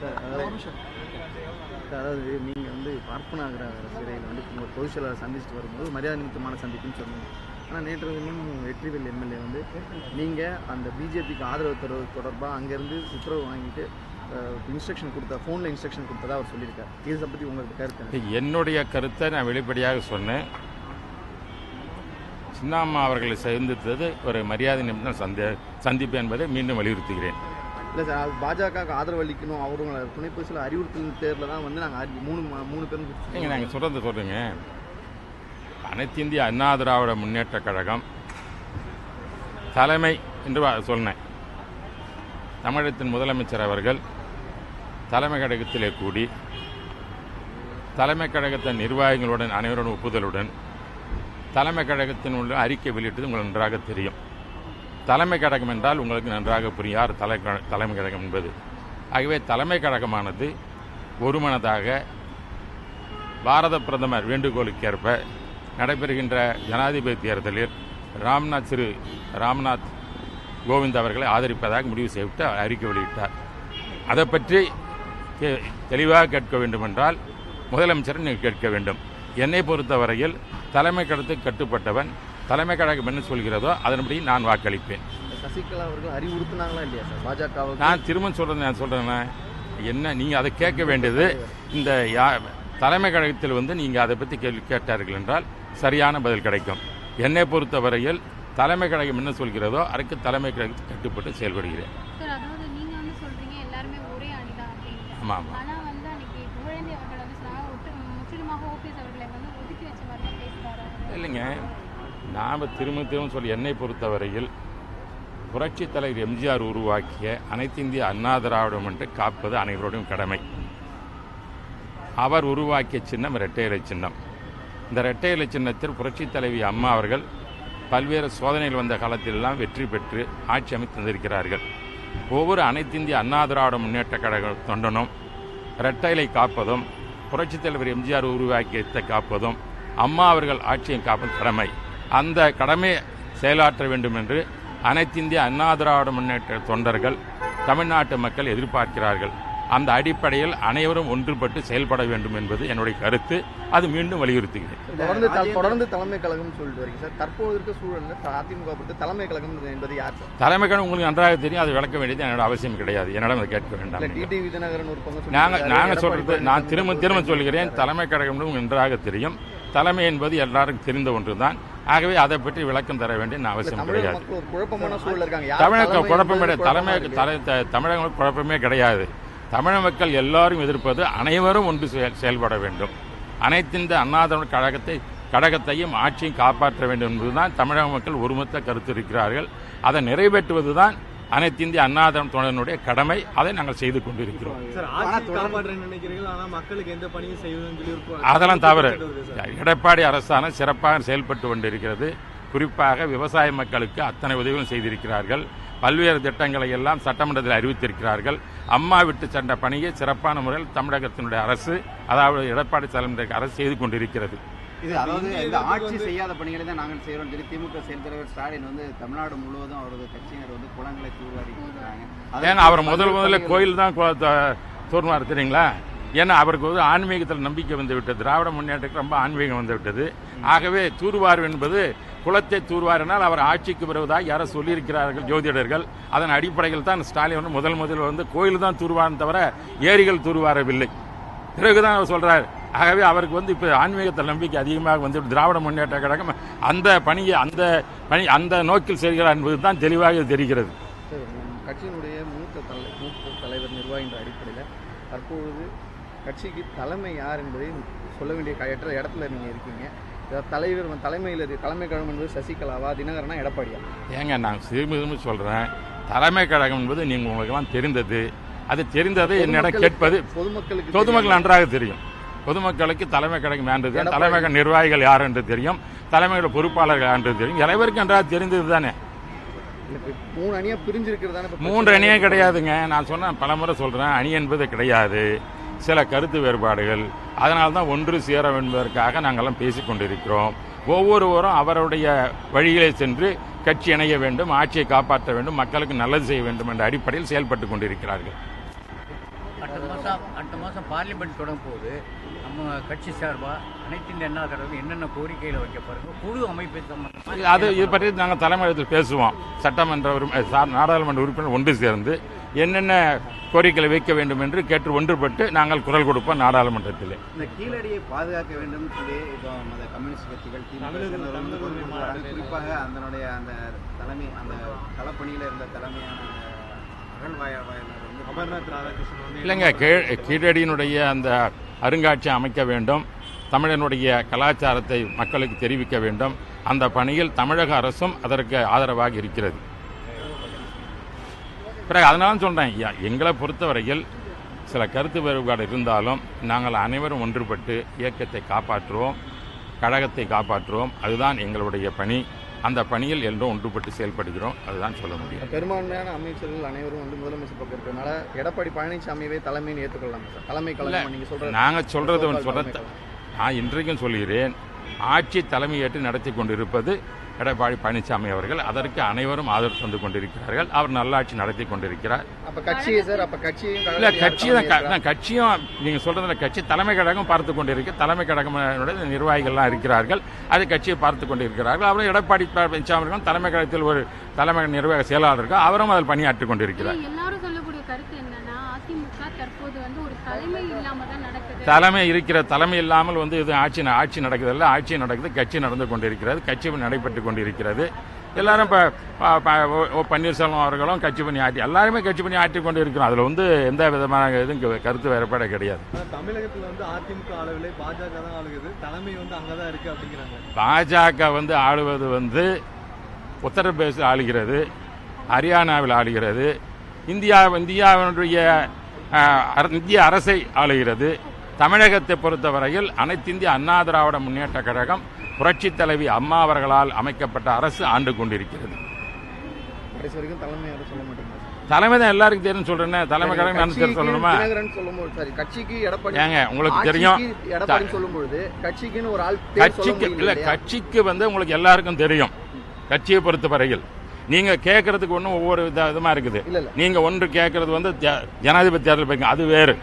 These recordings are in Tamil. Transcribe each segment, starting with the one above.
சார் அதாவது சார், அதாவது நீங்கள் வந்து பார்ப்பனாகிற சிறையில் வந்து உங்கள் பொதுச் செயலாளர் சந்திச்சுட்டு வரும்போது மரியாதை நிமித்தமான சந்திப்புன்னு சொன்னீங்க. ஆனால் நேற்று தினம் வெற்றிவேல் எம்எல்ஏ வந்து நீங்கள் அந்த பிஜேபிக்கு ஆதரவு தருவது தொடர்பாக அங்கேருந்து உத்தரவு வாங்கிட்டு இன்ஸ்ட்ரக்ஷன் கொடுத்த ஃபோனில் இன்ஸ்ட்ரக்ஷன் கொடுத்ததா அவர் சொல்லியிருக்கார். இதை பற்றி உங்களுக்கு கருத்து என்ன? என்னுடைய கருத்தை நான் வெளிப்படையாக சொன்னேன். சின்னாம்மா அவர்களை சந்தித்தது ஒரு மரியாதை நிமிடம் சந்தி சந்திப்பு என்பதை மீண்டும் வலியுறுத்துகிறேன். இல்லை சார் அது பாஜகவுக்கு ஆதரவு அளிக்கணும் அவருங்களை துணை பொதுச்சில அறிவுறுத்தல் பேரில் தான் வந்து நாங்கள் மூணு மூணு பேரும் நீங்கள் நாங்கள் சொல்கிறத சொல்கிறீங்க அனைத்து இந்திய அண்ணா திராவிட முன்னேற்ற கழகம் தலைமை என்று சொன்னேன். தமிழகத்தின் முதலமைச்சர் அவர்கள் தலைமை கழகத்திலே கூடி தலைமை கழகத்தின் நிர்வாகிகளுடன் அனைவருடன் ஒப்புதலுடன் தலைமை கழகத்தின் உள்ள அறிக்கை வெளியிட்டது உங்களுக்கு நன்றாக தெரியும். தலைமை கழகம் என்றால் உங்களுக்கு நன்றாக புரியும். யார் தலை தலைமை கழகம் என்பது? ஆகவே தலைமை கழகமானது ஒருமனதாக பாரத பிரதமர் வேண்டுகோளுக்கேற்ப நடைபெறுகின்ற ஜனாதிபதி தேர்தலில் ராம்நாத் திரு ராம்நாத் கோவிந்த் அவர்களை ஆதரிப்பதாக முடிவு செய்துவிட்டு அறிக்கை வெளியிட்டார். அதை பற்றி தெளிவாக கேட்க வேண்டுமென்றால் முதலமைச்சரை நீங்கள் கேட்க வேண்டும். என்னை பொறுத்தவரையில் தலைமை கழகத்துக்கு கட்டுப்பட்டவன் தலைமை கழகம் என்ன சொல்கிறதோ அதன்படி நான் வாக்களிப்பேன். சசிகலா அவர்கள் அறிவுறுத்தினாங்களா இல்லையா சார்? பாஜகவுக்கு நான் திரும்ப சொல்றது நான் சொல்றேன்னா என்ன நீங்க அதை கேட்க வேண்டியது இந்த யா- தலைமை கழகத்தில் வந்து நீங்க அதை பத்தி கேள்வி கேட்டார்கள் என்றால் சரியான பதில் கிடைக்கும். என்னை பொறுத்தவரையில் தலைமை கழகம் என்ன சொல்கிறதோ அதுக்கு தலைமை கழகத்துக்கு கட்டுப்பட்டு செயல்படுகிறேன். சார் அதாவது நீங்க வந்து சொல்றீங்க எல்லாருமே ஒரே அணிதான் அப்படின்னு. ஆமா ஆமா. ஆனா வந்து அன்னைக்கு புகழேந்தி அவர்கள் வந்து சொன்னாங்க ஒட்டு முற்றிலுமாக ஓபிஎஸ் அவர்களை வந்து ஒதுக்கி வச்ச மாதிரி தான் பேசுறாரு? இல்லைங்க. நாம் திரும்ப திரும்ப சொல்லி என்னை பொறுத்தவரையில் புரட்சித் தலைவர் எம்ஜிஆர் உருவாக்கிய அனைத்து இந்திய அண்ணா திராவிடம் என்று காப்பது அனைவருடையும் கடமை. அவர் உருவாக்கிய சின்னம் இரட்டை இலை சின்னம். இந்த இரட்டை இலை சின்னத்தில் புரட்சித் தலைவி அம்மா அவர்கள் பல்வேறு சோதனைகள் வந்த காலத்திலெல்லாம் வெற்றி பெற்று ஆட்சி அமைத்து தந்திருக்கிறார்கள். ஒவ்வொரு அனைத்து இந்திய அண்ணா திராவிட முன்னேற்ற கழக தொண்டனும் இரட்டை காப்பதும் புரட்சித் தலைவர் எம்ஜிஆர் உருவாக்கியத்தை காப்பதும் அம்மா அவர்கள் ஆட்சியை காப்பதும் கடமை. அந்த கடமையை செயலாற்ற வேண்டும் என்று அனைத்து இந்திய அண்ணா திராவிட முன்னேற்ற தொண்டர்கள் தமிழ்நாட்டு மக்கள் எதிர்பார்க்கிறார்கள். அந்த அடிப்படையில் அனைவரும் ஒன்றுபட்டு செயல்பட வேண்டும் என்பது என்னுடைய கருத்து. அது மீண்டும் வலியுறுத்துகிறேன். தொடர்ந்து தொடர்ந்து தலைமை கழகம் சொல்லிட்டு வரீங்க சார். தற்போது இருக்க சூழல்ல த- அதிமுக பொறுத்து தலைமை கழகம் என்பது யார் தலைமை கழகம் உங்களுக்கு நன்றாக தெரியும். அது விளக்க வேண்டியது என்னோட அவசியம் கிடையாது. என்னிடம் அதை கேட்க வேண்டாம். இல்ல டிடி விஜயநகரன் ஒரு பங்கு நாங்க சொல்லியிருக்காரு. நாங்க எடப்பாடி சொல்றது நான் திரும்ப திரும்ப சொல்கிறேன் தலைமை கழகம் உங்களுக்கு நன்றாக தெரியும். தலைமை என்பது எல்லாருக்கும் தெரிந்த ஒன்றுதான். ஆகவே அதை பற்றி விளக்கம் தர வேண்டிய அவசியம் தமிழக கிடையாது. மக்கள் ஒரு குழப்பமான சூழல் இருக்காங்க. யார் தமிழக குழப்பம் தலைமை குழப்பமா இருக்கு. தலை த- தமிழகம் குழப்பமே கிடையாது. தமிழக மக்கள் எல்லாரும் எதிர்ப்பது அனைவரும் ஒன்று செயல்- செயல்பட வேண்டும். அனைத்து இந்த அண்ணாதிராவிட கழகத்தை கழகத்தையும் ஆட்சியும் காப்பாற்ற வேண்டும் என்பதுதான் தமிழக மக்கள் ஒருமித்த கருத்து இருக்கிறார்கள். அதை நிறைவேற்றுவதுதான் அனைத்து இந்திய அண்ணாதிராவிட தொண்டனுடைய கடமை அதை நாங்கள் செய்து கொண்டிருக்கிறோம். அதெல்லாம் தவறு. எடப்பாடி அரசாங்கம் சிறப்பாக செயல்பட்டு கொண்டிருக்கிறது. குறிப்பாக விவசாய மக்களுக்கு அத்தனை உதவிகளும் செய்திருக்கிறார்கள். பல்வேறு திட்டங்களை எல்லாம் சட்டமன்றத்தில் அறிவித்திருக்கிறார்கள். அம்மா விட்டு சென்ற பணியை சிறப்பான முறையில் தமிழகத்தினுடைய அரசு அதாவது எடப்பாடி தலைமுறை அரசு செய்து கொண்டிருக்கிறது. இது அதாவது இந்த ஆட்சி செய்யாத பணிகளை தான் நாங்கள் செய்கிறோம் சொல்லி திமுக செயல் தலைவர் ஸ்டாலின் வந்து தமிழ்நாடு முழுவதும் அவரது கட்சியினர் வந்து குளங்களை தூர்வாரிட்டு இருக்காங்க ஏங்க அவர் முதல் முதல்ல கோயில் தான் தூர்மாறு தெரியுங்களா? ஏன்னா அவருக்கு வந்து ஆன்மீகத்தில் நம்பிக்கை வந்து விட்டது. திராவிட முன்னேற்றத்துக்கு ரொம்ப ஆன்மீகம் வந்து விட்டது. ஆகவே தூர்வார் என்பது குலத்தை தூர்வாரினால் அவர் ஆட்சிக்கு வருவதாக யாரோ சொல்லியிருக்கிறார்கள் ஜோதிடர்கள். அதன் அடிப்படையில் தான் ஸ்டாலின் வந்து முதல் முதல் வந்து கோயில் தான் தூர்வாரம் தவிர ஏரிகள் தூர்வாரவில்லை. பிறகுதான் அவர் சொல்றார் ஆகவே அவருக்கு வந்து இப்போ ஆன்மீகத்தில் நம்பிக்கை அதிகமாக வந்து திராவிட முன்னேற்ற கழகம் அந்த பணியை அந்த பணி அந்த நோக்கில் செய்கிறார் என்பது தான் தெளிவாக தெரிகிறது. கட்சியினுடைய மூத்த தலை மூத்த தலைவர் நிர்வாகின்ற அடிப்படையில் தற்பொழுது கட்சிக்கு தலைமை யார் என்பதை சொல்ல வேண்டிய கயற்ற இடத்துல நீங்கள் இருக்கீங்க. தலைவர் தலைமையில் இருக்கு தலைமை கழகம் என்பது சசிகலாவா தினகரனா எடப்பாடியா? ஏங்க நான் திரும்ப திரும்ப சொல்றேன். தலைமை கழகம் என்பது நீங்க உங்களுக்கெல்லாம் தெரிந்தது. அது தெரிந்ததை என்னிடம் கேட்பது பொதுமக்களுக்கு பொதுமக்கள் நன்றாக தெரியும். பொதுமக்களுக்கு தலைமை கழகம் எடப்பாடி. தலைமை நிர்வாகிகள் யார் என்று தெரியும். தலைமையோட பொறுப்பாளர்கள் யார் என்று தெரியும். அனைவருக்கும் நன்றாக தெரிந்தது தானே? மூணு அணியா பிரிஞ்சிருக்கிறதான இப்ப மூன்று அணியே கிடையாதுங்க. நான் சொன்ன பலமுறை சொல்றேன். அணி என்பது கிடையாது. சில கருத்து வேறுபாடுகள். அதனால தான் ஒன்று சேர என்பதற்காக நாங்கள்லாம் பேசிக் கொண்டிருக்கிறோம். ஒவ்வொருவரும் அவருடைய வழியிலே சென்று கட்சி இணைய வேண்டும் ஆட்சியை காப்பாற்ற வேண்டும் மக்களுக்கு நல்லது செய்ய வேண்டும் என்ற அடிப்படையில் செயல்பட்டு கொண்டிருக்கிறார்கள். மாதம் அடுத்த மாதம் பார்லிமெண்ட் தொடங்கும் போது நம்ம கட்சி சார்பாக அனைத்து அண்ணா கழகம் என்னென்ன கோரிக்கைகளை வைக்க பாருங்க குழு அமைப்பு சம்பந்தமா அது இது பற்றி நாங்கள் தலைமையகத்தில் பேசுவோம். சட்டமன்ற நாடாளுமன்ற உறுப்பினர் ஒன்று சேர்ந்து என்னென்ன கோரிக்கைகளை வைக்க வேண்டும் என்று கேட்டு ஒன்றுபட்டு நாங்கள் குரல் கொடுப்போம் நாடாளுமன்றத்தில். இந்த கீழடியை பாதுகாக்க வேண்டும். சொல்லி இப்போ அந்த கம்யூனிஸ்ட் கட்சிகள். குறிப்பாக அதனுடைய அந்த தலைமை அந்த களப்பணியில் இருந்த தலைமையான அகழ்வாய்வாளர் அமர்நாத் ராதாகிருஷ்ணன் வந்து இல்லைங்க கீழ் கீழடியினுடைய அந்த அருங்காட்சியம் அமைக்க வேண்டும். தமிழனுடைய கலாச்சாரத்தை மக்களுக்கு தெரிவிக்க வேண்டும். அந்த பணியில் தமிழக அரசும் அதற்கு ஆதரவாக இருக்கிறது. பிறகு அதனால சொல்கிறேன் எங்களை பொறுத்தவரையில் சில கருத்து வேறுபாடு இருந்தாலும் நாங்கள் அனைவரும் ஒன்றுபட்டு இயக்கத்தை காப்பாற்றுவோம் கழகத்தை காப்பாற்றுவோம். அதுதான் எங்களுடைய பணி. அந்த பணியில் எல்லோரும் ஒன்றுபட்டு செயல்படுகிறோம். அதுதான் சொல்ல முடியும். பெரும்பான்மையான அமைச்சர்கள் அனைவரும் வந்து முதலமைச்சர் பக்கம் இருக்கிறதுனால எடப்பாடி பழனிசாமியவே தலைமைன்னு ஏற்றுக்கொள்ளலாம் சார் தலைமை சொல்றது நாங்கள் சொல்றது ஒன்று சொல்ற தலைமை கழகம். நான் இன்றைக்கும் சொல்கிறேன் ஆட்சி தலைமையேற்று நடத்தி கொண்டிருப்பது எடப்பாடி பழனிசாமி அவர்கள் அதற்கு அனைவரும் ஆதரவு தந்து கொண்டிருக்கிறார்கள். அவர் நல்லாட்சி நடத்தி கொண்டிருக்கிறார். அப்ப கட்சியே சார் அப்ப கட்சியும் இல்ல கட்சியும்? கட்சியும் நீங்க சொல்றதுல கட்சி தலைமை கழகம் பார்த்து கொண்டிருக்கு. தலைமை கழகமுடைய நிர்வாகிகள்லாம் இருக்கிறார்கள். அது கட்சியை பார்த்து கொண்டிருக்கிறார்கள். அவரும் எடப்பாடி பழனிசாமி அவர்களும் தலைமை கழகத்தில் ஒரு தலைமை நிர்வாக செயலாளர் அவரும் அதில் பணியாற்றி கொண்டிருக்கிறார் இல்ல, எல்லாரும் சொல்லக்கூடிய கருத்து என்னன்னா அதிமுக தற்போது வந்து ஒரு தலைமை இல்லாம தான் நடக்குது. தலைமை இருக்கிற தலைமை இல்லாமல் வந்து இது ஆட்சி ஆட்சி நடக்குதில்ல ஆட்சி நடக்குது கட்சி நடந்து கொண்டிருக்கிறது கட்சி நடைபெற்று கொண்டிருக்கிறது. எல்லாரும் இப்போ பன்னீர்செல்வம் அவர்களும் கட்சி பணி ஆற்றி எல்லாருமே கட்சி பணி ஆற்றி கொண்டு இருக்கிறோம் அதில் வந்து எந்த விதமான இதுவும் கருத்து வேறுபாடு கிடையாது. தமிழகத்துல வந்து அதிமுக அளவிலே பாஜக தான் ஆளுகுது தலைமை வந்து அங்கதான் இருக்கு அப்படிங்கிறாங்க. பாஜக வந்து ஆளுவது வந்து உத்தரப்பிரதேசத்தில் ஆளுகிறது ஹரியானாவில் ஆளுகிறது. இந்தியா இந்தியாவினுடைய இந்திய அரசை ஆளுகிறது. தமிழகத்தை பொறுத்தவரையில் அனைத்திந்திய அண்ணா திராவிட முன்னேற்ற கழகம் புரட்சித் தலைவி அம்மா அவர்களால் அமைக்கப்பட்ட அரசு ஆண்டு கொண்டிருக்கிறது. தலைமை தான் எல்லாருக்கும் தெரியும் சொல்றேன்னு தலைமை கழகம் நான் சொல்லணுமா? கட்சிக்கு எடப்பாடி உங்களுக்கு தெரியும். எடப்பாடி சொல்லும்பொழுது கட்சிக்குன்னு ஒரு ஆள் பேர் சொல்ல கட்சிக்கு இல்ல? கட்சிக்கு வந்து உங்களுக்கு எல்லாருக்கும் தெரியும். கட்சியை பொறுத்தவரையில். நீங்க கேட்கறதுக்கு ஒன்றும் ஒவ்வொரு வித- விதமா இருக்குது. நீங்க ஒன்று கேட்கறது வந்து ஜனாதிபதி தேர்தல் பற்றி அது வேறு.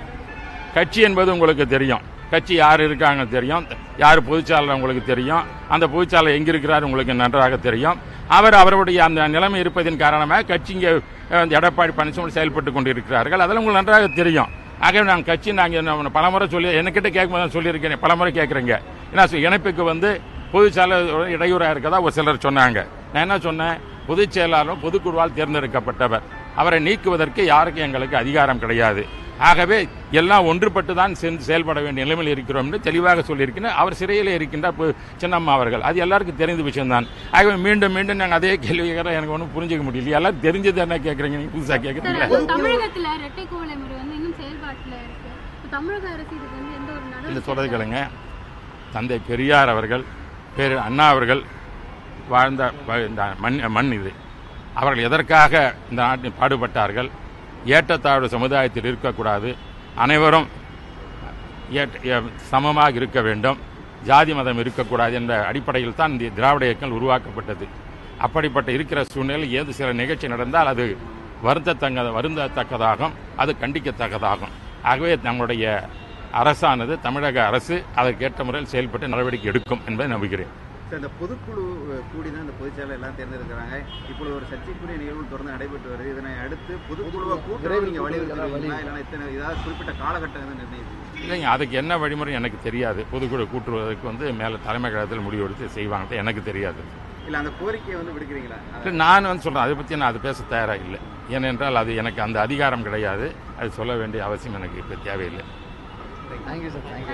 கட்சி என்பது உங்களுக்கு தெரியும். கட்சி யார் இருக்காங்க தெரியும். யார் பொதுச்சாளர் உங்களுக்கு தெரியும். அந்த பொதுச்சாளர் எங்க இருக்கிறார் உங்களுக்கு நன்றாக தெரியும். அவர் அவருடைய அந்த நிலைமை இருப்பதின் காரணமாக கட்சி இங்கே எடப்பாடி பழனிசாமி செயல்பட்டு கொண்டிருக்கிறார்கள். அதெல்லாம் உங்களுக்கு நன்றாக தெரியும். ஆகவே நாங்கள் கட்சி நாங்கள் பலமுறை சொல்லி என்கிட்ட கேட்கும்போது தான் சொல்லியிருக்கேன். பலமுறை கேட்குறீங்க. ஏன்னா இணைப்புக்கு வந்து பொதுச் செயலாளர் இடையூறாக இருக்கதா ஒரு சிலர் சொன்னாங்க. நான் என்ன சொன்னேன்? பொதுச் செயலாளரும் பொதுக்குழுவால் தேர்ந்தெடுக்கப்பட்டவர். அவரை நீக்குவதற்கு யாருக்கும் எங்களுக்கு அதிகாரம் கிடையாது. ஆகவே எல்லாம் ஒன்றுபட்டு தான் செயல்பட வேண்டிய நிலைமையில் இருக்கிறோம் என்று தெளிவாக சொல்லியிருக்கிறேன் அவர் சிறையில் இருக்கின்றார் பு- சின்னம்மா அவர்கள். அது எல்லாருக்கும் தெரிந்த விஷயம்தான். ஆகவே மீண்டும் மீண்டும் நாங்கள் அதே கேள்வி கேட்கறோம் எனக்கு ஒன்றும் புரிஞ்சுக்க முடியல. எல்லாம் தெரிஞ்சது என்ன கேட்குறீங்க நீங்கள் புதுசாக கேட்குறீங்களா இல்லை சொல்றது கேளுங்க. தந்தை பெரியார் அவர்கள் பேரு அண்ணா அவர்கள் வாழ்ந்த இந்த மண் மண் இது. அவர்கள் எதற்காக இந்த நாட்டில் பாடுபட்டார்கள்? ஏற்றத்தாழ்வு சமுதாயத்தில் இருக்கக்கூடாது. அனைவரும் சமமாக இருக்க வேண்டும். ஜாதி மதம் இருக்கக்கூடாது என்ற அடிப்படையில் தான் இந்த திராவிட இயக்கம் உருவாக்கப்பட்டது. அப்படிப்பட்ட இருக்கிற சூழ்நிலையில் ஏது சில நிகழ்ச்சி நடந்தால் அது வருத்தத்தங்க வருந்தத்தக்கதாகும். அது கண்டிக்கத்தக்கதாகும். ஆகவே நம்முடைய அரசானது தமிழக அரசு அதற்கேற்ற முறையில் செயல்பட்டு நடவடிக்கை எடுக்கும் என்பதை நம்புகிறேன். சார், இந்த பொதுக்குழு கூடி தான் இந்த பொதுச்செயலர் எல்லாம் தேர்ந்தெடுக்கிறாங்க. இப்பொழுது ஒரு சர்ச்சைக்குரிய நிகழ்வு தொடர்ந்து நடைபெற்று வருது. இதனை அடுத்து பொதுக்குழுவை கூட்ட விரைவில் நீங்க கூட்டுறதுக்கு ஏதாவது வலியுறுத்துறீங்களா? இல்லைன்னா இத்தனை ஏதாவது குறிப்பிட்ட காலகட்டம் வந்து நிர்ணயிப்பீங்க? இல்லைங்க அதுக்கு என்ன வழிமுறை எனக்கு தெரியாது. பொதுக்குழு கூட்டுவதற்கு வந்து மேலே தலைமை கழகத்தில் முடிவெடுத்து செய்வாங்க எனக்கு தெரியாது. இல்ல அந்த கோரிக்கையை வந்து விடுக்கிறீங்களா? இல்லை, நான் வந்து சொல்கிறேன் அதை பற்றி நான் அது பேச தயாராக இல்லை ஏனென்றால் அது எனக்கு அந்த அதிகாரம் கிடையாது. அது சொல்ல வேண்டிய அவசியம் எனக்கு இப்போ தேவையில்லை. Thank you sir thank you